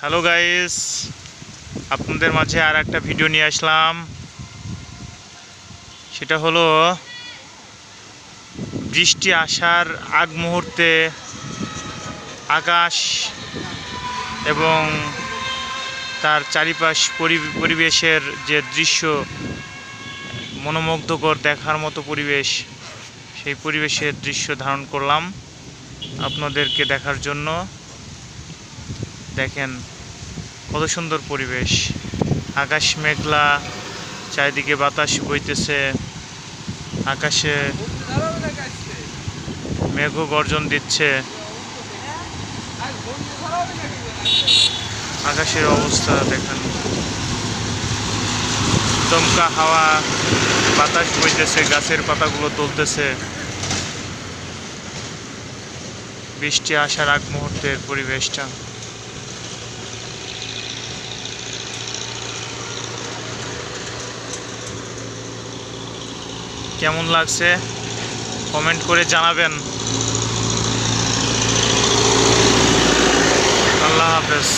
Hello guys আপনাদের মাঝে আর একটা ভিডিও নিয়ে আসলাম। সেটা হলো, বৃষ্টি আসার আগ মুহূর্তে আকাশ এবং তার চারিপাশ পরি- পরিবেশের যে দৃশ্য, মনোমুগ্ধকর দেখার মতো পরিবেশ, সেই পরিবেশের দৃশ্য ধারণ করলাম আপনাদেরকে দেখার জন্য। দেখেন কত সুন্দর পরিবেশ। আকাশ মেঘলা, চারিদিকে বাতাস বইতেছে। আকাশে মেঘ গর্জন দিচ্ছে। আকাশের অবস্থা দেখেন। দমকা হাওয়া, বাতাস বইতেছে, গাছের পাতাগুলো তুলতেছে। বৃষ্টি আসার আগ মুহূর্তের পরিবেশটা। কেমন লাগছে? কমেন্ট করে জানাবেন। আল্লাহ হাফেজ।